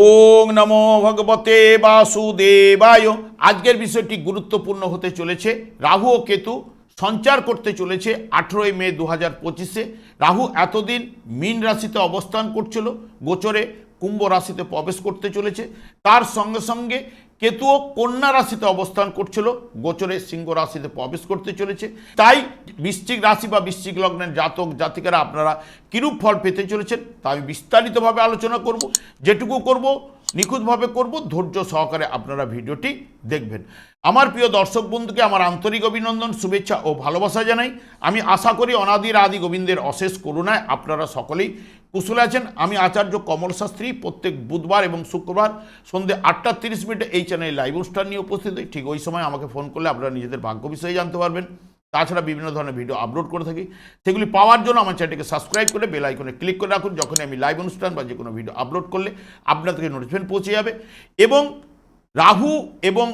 ওং নমো ভগবতে বাসুদেবায়। আজকের বিষয়টি গুরুত্বপূর্ণ হতে চলেছে। রাহু ও কেতু সঞ্চার করতে চলেছে আঠেরোই মে দু হাজার পঁচিশে। রাহু এতদিন মীন রাশিতে অবস্থান করছিল। গোচরে কুম্ভ রাশিতে প্রবেশ করতে চলেছে। তার সঙ্গে সঙ্গে কেতুও কন্যা রাশিতে অবস্থান করছিল। গোচরে সিংহ রাশিতে প্রবেশ করতে চলেছে। তাই বৃশ্চিক রাশি বা বৃশ্চিক লগ্নের জাতক জাতিকারা আপনারা কিরূপ ফল পেতে চলেছেন তা আমি বিস্তারিতভাবে আলোচনা করব। যেটুকু করব, নিখুঁতভাবে করব। ধৈর্য সহকারে আপনারা ভিডিওটি দেখবেন। আমার প্রিয় দর্শক বন্ধুকে আমার আন্তরিক অভিনন্দন, শুভেচ্ছা ও ভালোবাসা জানাই। আমি আশা করি অনাদির আদি গোবিন্দের অশেষ করুণায় আপনারা সকলেই কুশলে আছেন। আমি আচার্য কমল শাস্ত্রী, প্রত্যেক বুধবার এবং শুক্রবার সন্ধ্যে আটটা তিরিশ মিনিটে এই চ্যানেলে লাইভ অনুষ্ঠান নিয়ে উপস্থিত হই। ঠিক ওই সময় আমাকে ফোন করলে আপনারা নিজেদের ভাগ্য বিষয়ে জানতে পারবেন। তাছাড়া বিভিন্ন ধরনের ভিডিও আপলোড করে থাকি। সেগুলি পাওয়ার জন্য আমার চ্যানেলটিকে সাবস্ক্রাইব করে বেল আইকনে ক্লিক করে রাখুন। যখনই আমি লাইভ অনুষ্ঠান বা যে কোনো ভিডিও আপলোড করলে আপনাদেরকে নোটিফিকেশন পৌঁছে যাবে। এবং রাহু এবং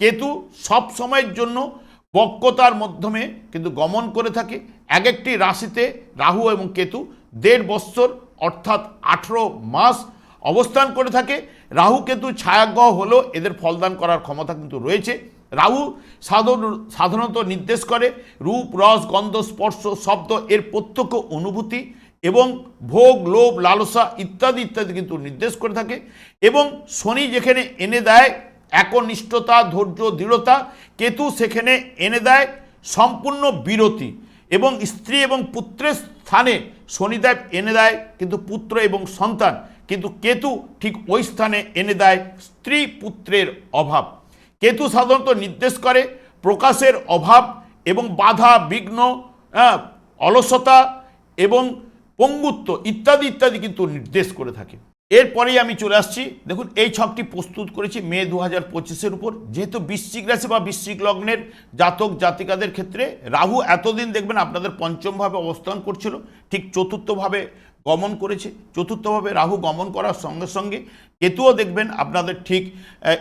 কেতু সব সময়ের জন্য বক্রতার মাধ্যমে কিন্তু গমন করে থাকে। এক একটি রাশিতে রাহু এবং কেতু দেড় বৎসর, অর্থাৎ আঠেরো মাস অবস্থান করে থাকে। রাহু কেতু ছায়াগ্রহ হলেও এদের ফলদান করার ক্ষমতা কিন্তু রয়েছে। রাহু সাধারণ সাধারণত নির্দেশ করে। রূপ, রস, গন্ধ, স্পর্শ, শব্দ এর প্রত্যক্ষ অনুভূতি এবং ভোগ, লোভ, লালসা ইত্যাদি ইত্যাদি কিন্তু নির্দেশ করে থাকে। এবং শনি যেখানে এনে দেয় একনিষ্ঠতা, ধৈর্য, দৃঢ়তা, কেতু সেখানে এনে দেয় সম্পূর্ণ বিরতি। এবং স্ত্রী এবং পুত্রের স্থানে শনিদেব এনে দেয়, কিন্তু পুত্র এবং সন্তান, কিন্তু কেতু ঠিক ওই স্থানে এনে দেয় স্ত্রী পুত্রের অভাব। কেতু সাধারণত নির্দেশ করে প্রকাশের অভাব এবং বাধা, বিঘ্ন অলসতা এবং পঙ্গুত্ব ইত্যাদি ইত্যাদি কিন্তু নির্দেশ করে থাকে। এরপরেই আমি চলে আসছি। দেখুন, এই ছকটি প্রস্তুত করেছি মে দু হাজার পঁচিশের উপর। যেহেতু বৃশ্চিক রাশি বা বৃশ্চিক লগ্নের জাতক জাতিকাদের ক্ষেত্রে রাহু এতদিন দেখবেন আপনাদের পঞ্চমভাবে অবস্থান করছিল, ঠিক চতুর্থভাবে গমন করেছে। চতুর্থভাবে রাহু গমন করার সঙ্গে সঙ্গে কেতুও দেখবেন আপনাদের ঠিক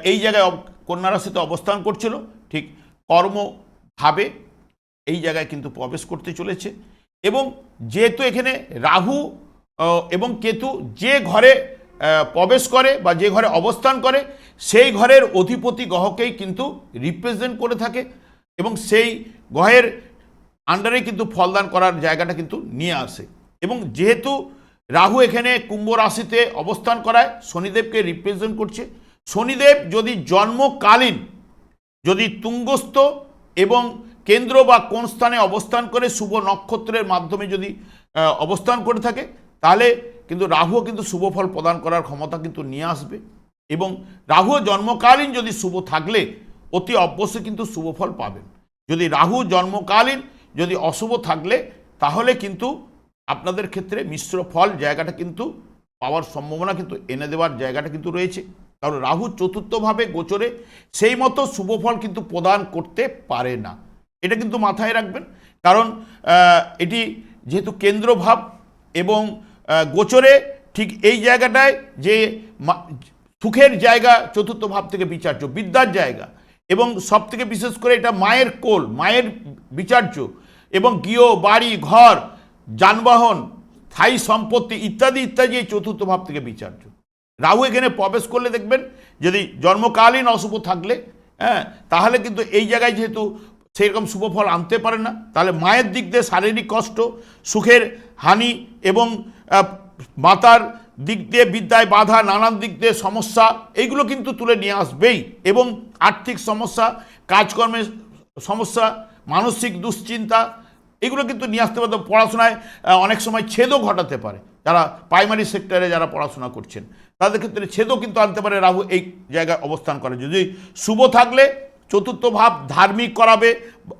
এই জায়গায় অব- কন্যা রাশিতে অবস্থান করছিল, ঠিক কর্মভাবে এই জায়গায় কিন্তু প্রবেশ করতে চলেছে। এবং যেহেতু এখানে রাহু এবং কেতু যে ঘরে প্রবেশ করে বা যে ঘরে অবস্থান করে, সেই ঘরের অধিপতি গ্রহকেই কিন্তু রিপ্রেজেন্ট করে থাকে এবং সেই গ্রহের আন্ডারে কিন্তু ফলদান করার জায়গাটা কিন্তু নিয়ে আসে। এবং যেহেতু রাহু এখানে কুম্ভ রাশিতে অবস্থান করায়, শনিদেবকে রিপ্রেজেন্ট করছে। শনিদেব যদি জন্মকালীন, যদি তুঙ্গস্থ এবং কেন্দ্র বা কোন স্থানে অবস্থান করে শুভ নক্ষত্রের মাধ্যমে যদি অবস্থান করে থাকে তাহলে কিন্তু রাহুও কিন্তু শুভ ফল প্রদান করার ক্ষমতা কিন্তু নিয়ে আসবে। এবং রাহু জন্মকালীন যদি শুভ থাকলে, অতি অবশ্যই কিন্তু শুভ ফল পাবেন। যদি রাহু জন্মকালীন যদি অশুভ থাকলে, তাহলে কিন্তু আপনাদের ক্ষেত্রে মিশ্র ফল জায়গাটা কিন্তু পাওয়ার সম্ভাবনা কিন্তু এনে দেওয়ার জায়গাটা কিন্তু রয়েছে। কারণ রাহু চতুর্থভাবে গোচরে সেই মতো শুভ ফল কিন্তু প্রদান করতে পারে না। এটা কিন্তু মাথায় রাখবেন। কারণ এটি যেহেতু কেন্দ্রভাব এবং গোচরে ঠিক এই জায়গাটায় যে সুখের জায়গা চতুর্থ ভাব থেকে বিচার্য, বিদ্যার জায়গা। এবং সব থেকে বিশেষ করে এটা মায়ের কোল, মায়ের বিচার্য। এবং গৃহ, বাড়ি, ঘর, যানবাহন, স্থায়ী সম্পত্তি ইত্যাদি ইত্যাদি এই চতুর্থ ভাব থেকে বিচার্য। রাহু এখানে প্রবেশ করলে দেখবেন, যদি জন্মকালীন অশুভ থাকলে হ্যাঁ তাহলে কিন্তু এই জায়গায় যেহেতু সেরকম শুভ ফল আনতে পারে না। তাহলে মায়ের দিক দিয়ে শারীরিক কষ্ট, সুখের হানি এবং মাতার দিক দিয়ে বিদ্যায় বাধা, নানান দিক দিয়ে সমস্যা, এইগুলো কিন্তু তুলে নিয়ে আসবেই। এবং আর্থিক সমস্যা কাজকর্মের সমস্যা, মানসিক দুশ্চিন্তা, এগুলো কিন্তু নিয়ে আসতে পারতো। পড়াশোনায় অনেক সময় ছেদও ঘটাতে পারে। যারা প্রাইমারি সেক্টরে যারা পড়াশোনা করছেন, তাদের ক্ষেত্রে ছেদও কিন্তু আনতে পারে। রাহু এই জায়গায় অবস্থান করে। যদি শুভ থাকলে, চতুর্থ ভাব ধার্মিক করাবে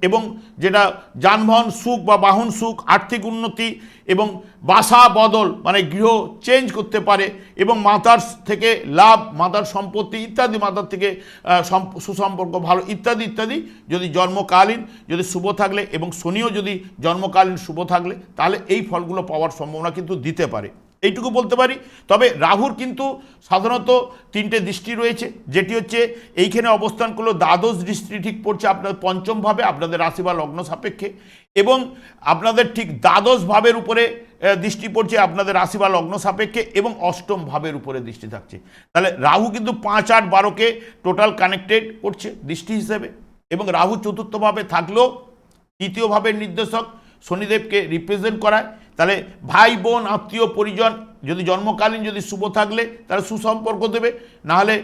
এবং যেটা যানবাহন সুখ বা বাহন সুখ, আর্থিক উন্নতি এবং বাসা বদল মানে গৃহ চেঞ্জ করতে পারে এবং মাতার থেকে লাভ, মাতার সম্পত্তি ইত্যাদি, মাতার থেকে সুসম্পর্ক ভালো ইত্যাদি ইত্যাদি যদি জন্মকালীন, যদি শুভ থাকলে এবং শনিও যদি জন্মকালীন শুভ থাকলে তাহলে এই ফলগুলো পাওয়ার সম্ভাবনা কিন্তু দিতে পারে। এইটুকু বলতে পারি। তবে রাহুর কিন্তু সাধারণত তিনটে দৃষ্টি রয়েছে, যেটি হচ্ছে এইখানে অবস্থান করল দ্বাদশ দৃষ্টি ঠিক পড়ছে আপনাদের পঞ্চমভাবে আপনাদের রাশি বা লগ্ন সাপেক্ষে, এবং আপনাদের ঠিক দ্বাদশ ভাবের উপরে দৃষ্টি পড়ছে আপনাদের রাশি বা লগ্ন সাপেক্ষে, এবং অষ্টম ভাবের উপরে দৃষ্টি থাকছে। তাহলে রাহু কিন্তু পাঁচ, আট বারোকে টোটাল কানেক্টেড করছে দৃষ্টি হিসেবে, এবং রাহু চতুর্থভাবে থাকলেও তৃতীয়ভাবে নির্দেশক শনিদেবকে রিপ্রেজেন্ট করায় তাহলে ভাই, বোন, আত্মীয়, পরিজন যদি জন্মকালীন যদি শুভ থাকলে তারা সুসম্পর্ক দেবে। নাহলে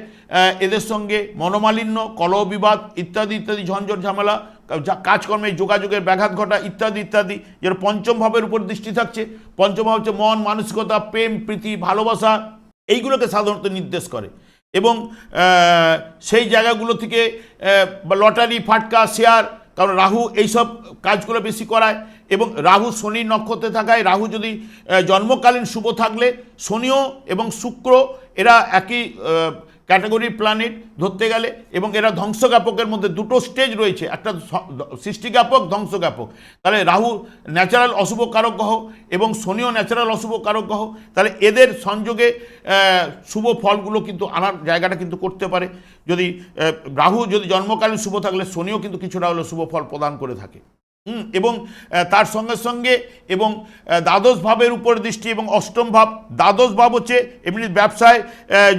এদের সঙ্গে মনোমালিন্য কলহ বিবাদ ইত্যাদি ইত্যাদি, ঝঞ্ঝট ঝামেলা কাজকর্মে যোগাযোগের ব্যাঘাত ঘটা ইত্যাদি ইত্যাদি, যেটা পঞ্চম ভাবের উপর দৃষ্টি থাকছে। পঞ্চম ভাব হচ্ছে মন, মানসিকতা, প্রেম, প্রীতি, ভালোবাসা, এইগুলোকে সাধারণত নির্দেশ করে। এবং সেই জায়গাগুলো থেকে লটারি, ফাটকা, শেয়ার, কারণ রাহু এইসব কাজগুলো বেশি করায়। এবং রাহু শনি নক্ষত্রে থাকায়, রাহু যদি জন্মকালীন শুভ থাকলে শনিও এবং শুক্র এরা একই ক্যাটাগরির প্ল্যানেট ধরতে গেলে এবং এরা ধ্বংসজ্ঞাপকের মধ্যে দুটো স্টেজ রয়েছে। একটা সৃষ্টিজ্ঞাপক, ধ্বংসজ্ঞাপক। তাহলে রাহু ন্যাচারাল অশুভ কারক গ্রহ এবং শনিও ন্যাচারাল অশুভ কারক গ্রহ। তাহলে এদের সংযোগে শুভ ফলগুলো কিন্তু আনার জায়গাটা কিন্তু করতে পারে। যদি রাহু যদি জন্মকালীন শুভ থাকলে শনিও কিন্তু কিছুটা হলেও শুভ ফল প্রদান করে থাকে। এবং তার সঙ্গে সঙ্গে এবং দ্বাদশ ভাবের উপর দৃষ্টি এবং অষ্টম ভাব, দ্বাদশ ভাব হচ্ছে এমনি ব্যবসায়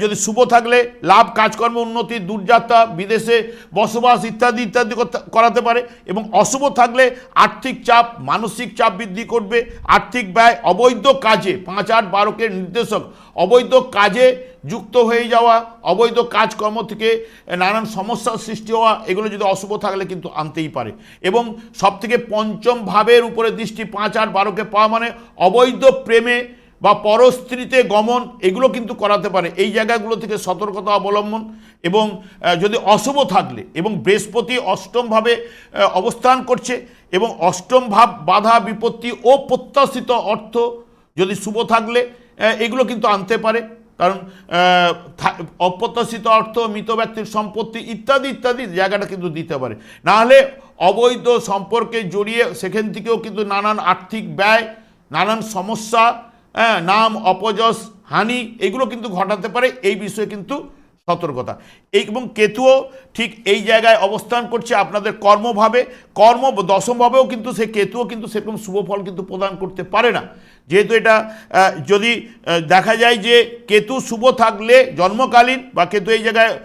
যদি শুভ থাকলে লাভ, কাজকর্ম, উন্নতি, দূরযাত্রা, বিদেশে বসবাস ইত্যাদি ইত্যাদি করতে- করাতে পারে এবং অশুভ থাকলে আর্থিক চাপ, মানসিক চাপ বৃদ্ধি করবে, আর্থিক ব্যয় অবৈধ কাজে পাঁচ আট বারোকে নির্দেশক অবৈধ কাজে যুক্ত হয়ে যাওয়া, অবৈধ কাজকর্ম থেকে নানান সমস্যার সৃষ্টি হওয়া, এগুলো যদি অশুভ থাকলে কিন্তু আনতেই পারে। এবং সবথেকে পঞ্চম ভাবের উপরে দৃষ্টি পাঁচ আট বারোকে পাওয়া মানে অবৈধ প্রেমে বা পরস্ত্রীতে গমন, এগুলো কিন্তু করাতে পারে। এই জায়গাগুলো থেকে সতর্কতা অবলম্বন এবং যদি অশুভ থাকলে এবং বৃহস্পতি অষ্টমভাবে অবস্থান করছে এবং অষ্টম ভাব বাধা, বিপত্তি ও প্রত্যাশিত অর্থ যদি শুভ থাকলে এগুলো কিন্তু আনতে পারে। কারণ অপ্রত্যাশিত অর্থ মৃত ব্যক্তির সম্পত্তি ইত্যাদি ইত্যাদি জায়গাটা কিন্তু দিতে পারে। নাহলে অবৈধ সম্পর্কে জড়িয়ে সেখান থেকেও কিন্তু নানান আর্থিক ব্যয় নানান সমস্যা হ্যাঁ, নাম অপজস হানি এগুলো কিন্তু ঘটাতে পারে। এই বিষয়ে কিন্তু সতর্কতা। এই এবং কেতুও ঠিক এই জায়গায় অবস্থান করছে আপনাদের কর্মভাবে। কর্ম দশমভাবেও কিন্তু সে কেতুও কিন্তু সেরকম শুভ ফল কিন্তু প্রদান করতে পারে না। যেহেতু এটা যদি দেখা যায় যে কেতু শুভ থাকলে জন্মকালীন বা কেতু এই জায়গায়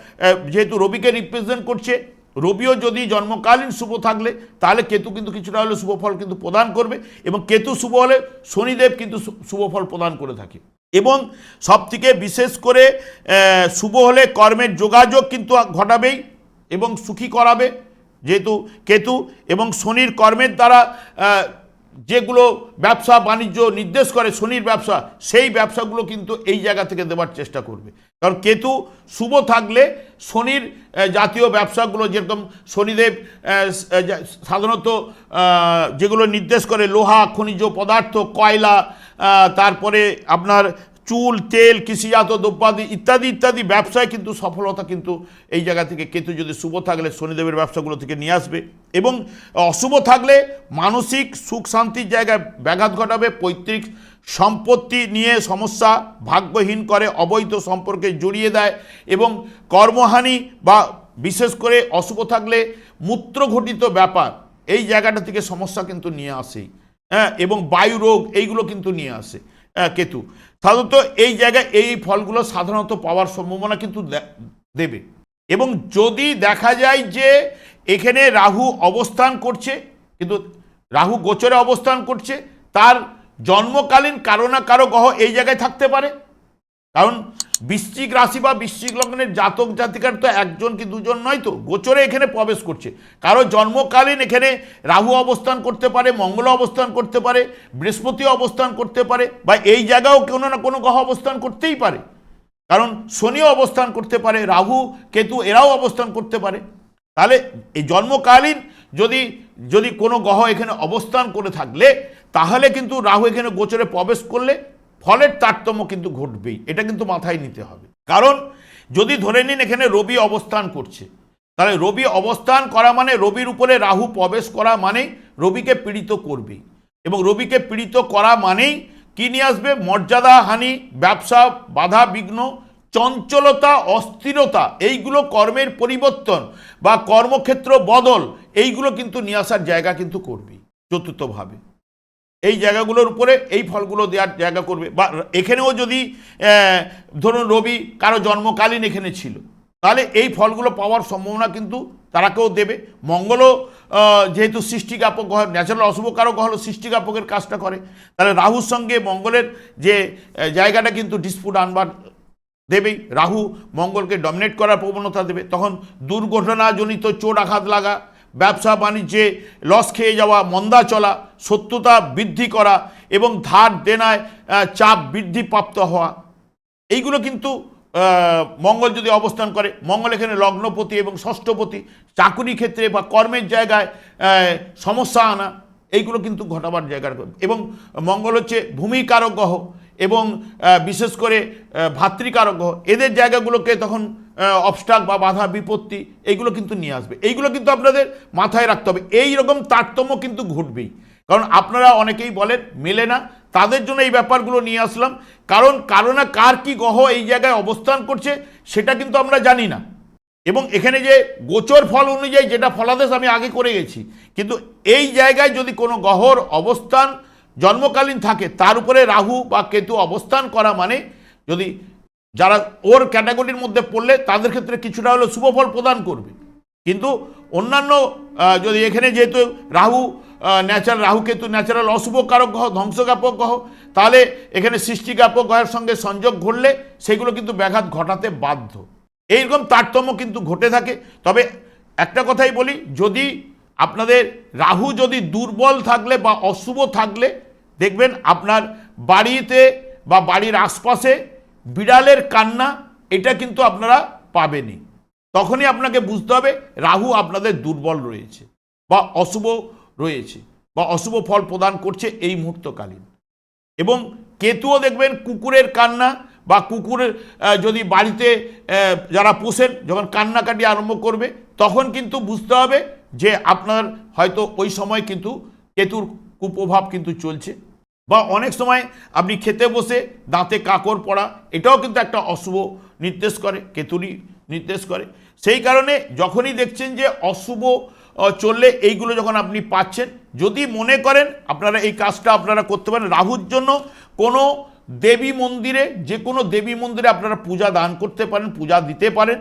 যেহেতু রবিকে রিপ্রেজেন্ট করছে, রবিও যদি জন্মকালীন শুভ থাকলে, তাহলে কেতু কিন্তু কিছুটা হলে শুভ ফল কিন্তু প্রদান করবে এবং কেতু শুভ হলে শনিদেব কিন্তু শু- শুভ ফল প্রদান করে থাকে। এবং সবথেকে বিশেষ করে শুভ হলে কর্মের যোগাযোগ কিন্তু ঘটাবেই এবং সুখী করাবে, যেহেতু কেতু এবং শনির কর্মের দ্বারা যেগুলো ব্যবসা বাণিজ্য নির্দেশ করে শনির ব্যবসা, সেই ব্যবসাগুলো কিন্তু এই জায়গা থেকে দেওয়ার চেষ্টা করবে। কারণ কেতু শুভ থাকলে শনির জাতীয় ব্যবসাগুলো যেরকম শনিদেব সাধারণত যেগুলো নির্দেশ করে লোহা, খনিজ পদার্থ, কয়লা তারপরে আপনার চুল, তেল, কৃষিজাত দ্রব্যাদি ইত্যাদি ইত্যাদি ব্যবসায় কিন্তু সফলতা কিন্তু এই জায়গা থেকে কেতু যদি শুভ থাকলে শনিদেবের ব্যবসাগুলো থেকে নিয়ে আসবে। এবং অশুভ থাকলে মানসিক সুখ শান্তির জায়গায় ব্যাঘাত ঘটাবে, পৈতৃক সম্পত্তি নিয়ে সমস্যা ভাগ্যহীন করে, অবৈধ সম্পর্কে জড়িয়ে দেয় এবং কর্মহানি বা বিশেষ করে অশুভ থাকলে মূত্রঘটিত ব্যাপার, এই জায়গাটা থেকে সমস্যা কিন্তু নিয়ে আসেই হ্যাঁ এবং বায়ু রোগ এইগুলো কিন্তু নিয়ে আসে। কেতু। সাধারণত এই জায়গায় এই ফলগুলো সাধারণত পাওয়ার সম্ভাবনা কিন্তু দেবে। এবং যদি দেখা যায় যে এখানে রাহু অবস্থান করছে, কিন্তু রাহু গোচরে অবস্থান করছে, তার জন্মকালীন কারও না কারও গ্রহ এই জায়গায় থাকতে পারে। কারণ বৃশ্চিক রাশি বা বৃশ্চিক লগ্নের জাতক জাতিকার তো একজন কি দুজন নয় তো? গোচরে এখানে প্রবেশ করছে। কারও জন্মকালীন এখানে রাহু অবস্থান করতে পারে, মঙ্গল অবস্থান করতে পারে, বৃহস্পতি অবস্থান করতে পারে, বা এই জায়গাও কোনো না কোনো গ্রহ অবস্থান করতেই পারে। কারণ শনিও অবস্থান করতে পারে, রাহু, কেতু এরাও অবস্থান করতে পারে। তাহলে এই জন্মকালীন যদি যদি কোনো গ্রহ এখানে অবস্থান করে থাকলে, তাহলে কিন্তু রাহু এখানে গোচরে প্রবেশ করলে ফলের তারতম্য কিন্তু ঘটবেই, এটা কিন্তু মাথায় নিতে হবে। কারণ যদি ধরে নিন এখানে রবি অবস্থান করছে, তাহলে রবি অবস্থান করা মানে রবির উপরে রাহু প্রবেশ করা মানে রবিকে পীড়িত করবে এবং রবিকে পীড়িত করা মানেই কি নিয়ে আসবে? মর্যাদা, হানি, ব্যবসা, বাধা, বিঘ্ন, চঞ্চলতা, অস্থিরতা, এইগুলো কর্মের পরিবর্তন বা কর্মক্ষেত্র বদল, এইগুলো কিন্তু নিয়ে আসার জায়গা কিন্তু করবেই, চতুর্থভাবে। এই জায়গাগুলোর উপরে এই ফলগুলো দেওয়ার জায়গা করবে। বা এখানেও যদি ধরুন রবি কারও জন্মকালীন এখানে ছিল, তাহলে এই ফলগুলো পাওয়ার সম্ভাবনা কিন্তু তারাকেও দেবে। মঙ্গলও যেহেতু সৃষ্টিকাপক গ্রহ, ন্যাচারাল অশুভ কারও গ্রহ সৃষ্টিকাপকের কাজটা করে। তাহলে রাহুর সঙ্গে মঙ্গলের যে জায়গাটা কিন্তু ডিসপুট আনবার দেবেই। রাহু মঙ্গলকে ডমিনেট করার প্রবণতা দেবে। তখন দুর্ঘটনাজনিত চোট আঘাত লাগা ব্যবসা, বাণিজ্যে লস খেয়ে যাওয়া, মন্দা চলা, সত্যতা বৃদ্ধি করা এবং ধার দেনায় চাপ বৃদ্ধি প্রাপ্ত হওয়া। এইগুলো কিন্তু মঙ্গল যদি অবস্থান করে, মঙ্গল এখানে লগ্নপতি এবং ষষ্ঠপতি, চাকুরি ক্ষেত্রে বা কর্মের জায়গায় সমস্যা আনা, এইগুলো কিন্তু ঘটাবার জায়গা এবং মঙ্গল হচ্ছে ভূমিকারক গ্রহ এবং বিশেষ করে ভাতৃকারক গ্রহ। এদের জায়গাগুলোকে তখন অবস্টাক বা বাধা, বিপত্তি, এইগুলো কিন্তু নিয়ে আসবে। এইগুলো কিন্তু আপনাদের মাথায় রাখতে হবে। এই রকম তারতম্য কিন্তু ঘটবেই। কারণ আপনারা অনেকেই বলেন, মেলে না। তাদের জন্য এই ব্যাপারগুলো নিয়ে আসলাম। কারণ কারণে কার কি গ্রহ এই জায়গায় অবস্থান করছে, সেটা কিন্তু আমরা জানি না। এবং এখানে যে গোচর ফল অনুযায়ী যেটা ফলাদেশ আমি আগে করে গেছি, কিন্তু এই জায়গায় যদি কোনো গ্রহর অবস্থান জন্মকালীন থাকে, তার উপরে রাহু বা কেতু অবস্থান করা মানে যদি যারা ওর ক্যাটাগরির মধ্যে পড়লে তাদের ক্ষেত্রে কিছুটা হলেও শুভফল প্রদান করবে। কিন্তু অন্যান্য যদি এখানে যেহেতু রাহু ন্যাচারাল রাহু কেতু ন্যাচারাল অশুভ কারক গ্রহ, ধ্বংসজ্ঞাপক গ্রহ, তাহলে এখানে সৃষ্টিজ্ঞাপক গ্রহের সঙ্গে সংযোগ ঘটলে সেগুলো কিন্তু ব্যাঘাত ঘটাতে বাধ্য। এইরকম তারতম্য কিন্তু ঘটে থাকে। তবে একটা কথাই বলি, যদি আপনাদের রাহু যদি দুর্বল থাকলে বা অশুভ থাকলে, দেখবেন আপনার বাড়িতে বা বাড়ির আশপাশে বিড়ালের কান্না এটা কিন্তু আপনারা পাবেনই। তখনই আপনাকে বুঝতে হবে রাহু আপনাদের দুর্বল রয়েছে বা অশুভ রয়েছে বা অশুভ ফল প্রদান করছে এই মুহূর্তকালীন। এবং কেতুও দেখবেন কুকুরের কান্না বা কুকুরের আহ, যদি বাড়িতে যারা পোষেন যখন কান্নাকাটি আরম্ভ করবে তখন কিন্তু বুঝতে হবে যে আপনার হয়তো ওই সময় কিন্তু কেতুর কুপ্রভাব কিন্তু চলছে। বা অনেক সময় আপনি খেতে বসে দাঁতে কাকর পড়া, এটাও কিন্তু একটা অশুভ নির্দেশ করে কেতুরই নির্দেশ করে। সেই কারণে যখনই দেখছেন যে অশুভ চললে এইগুলো যখন আপনি পাচ্ছেন, যদি মনে করেন আপনারা এই কাজটা আপনারা করতে পারেন। রাহুর জন্য কোনো দেবী মন্দিরে, যে কোনো দেবী মন্দিরে আপনারা পূজা দান করতে পারেন, পূজা দিতে পারেন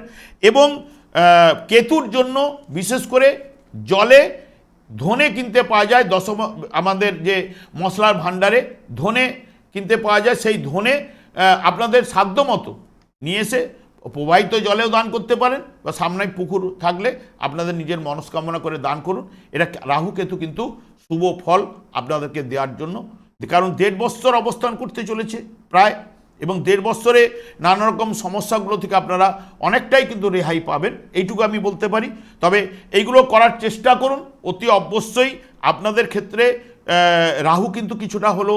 এবং কেতুর জন্য বিশেষ করে জলে ধনে কিনতে পাওয়া যায় দশম, আমাদের যে মশলার ভাণ্ডারে, ধনে কিনতে পাওয়া যায়, সেই ধনে আপনাদের সাধ্য মতো নিয়ে এসে প্রবাহিত জলেও দান করতে পারেন বা সামনে পুকুর থাকলে আপনাদের নিজের মনস্কামনা করে দান করুন। এটা রাহু কেতু কিন্তু শুভ ফল আপনাদেরকে দেওয়ার জন্য। কারণ দেড় বৎসর অবস্থান করতে চলেছে, প্রায় এবং দেড় বছরে নানা রকম সমস্যাগুলো থেকে আপনারা অনেকটাই কিন্তু রেহাই পাবেন। এইটুকু আমি বলতে পারি। তবে এইগুলো করার চেষ্টা করুন। অতি অবশ্যই আপনাদের ক্ষেত্রে রাহু কিন্তু কিছুটা হলো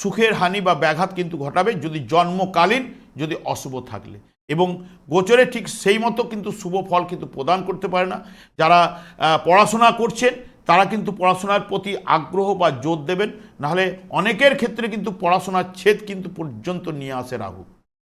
সুখের হানি বা ব্যাঘাত কিন্তু ঘটাবে যদি জন্মকালীন যদি অশুভ থাকলে। এবং গোচরে ঠিক সেই মতো কিন্তু শুভ ফল কিন্তু প্রদান করতে পারে না। যারা পড়াশোনা করছেন তারা কিন্তু পড়াশোনার প্রতি আগ্রহ বা জোর দেবেন। নাহলে অনেকের ক্ষেত্রে কিন্তু পড়াশোনার ছেদ কিন্তু পর্যন্ত নিয়ে আসে রাহু।